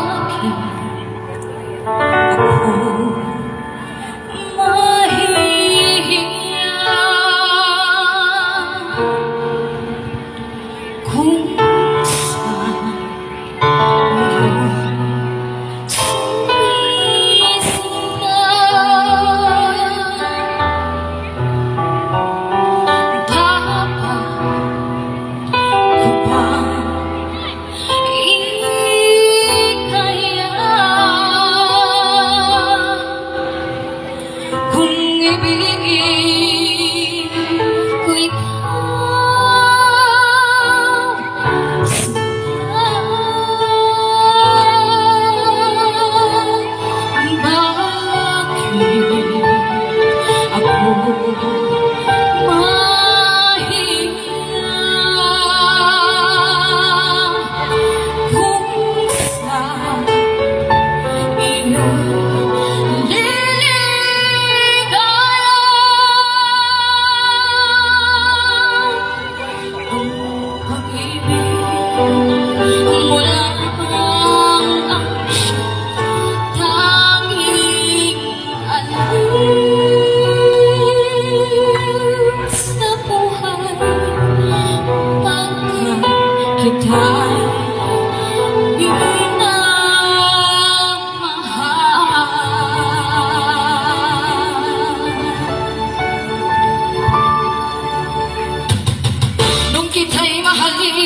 磨平 me. Kita'y mahalin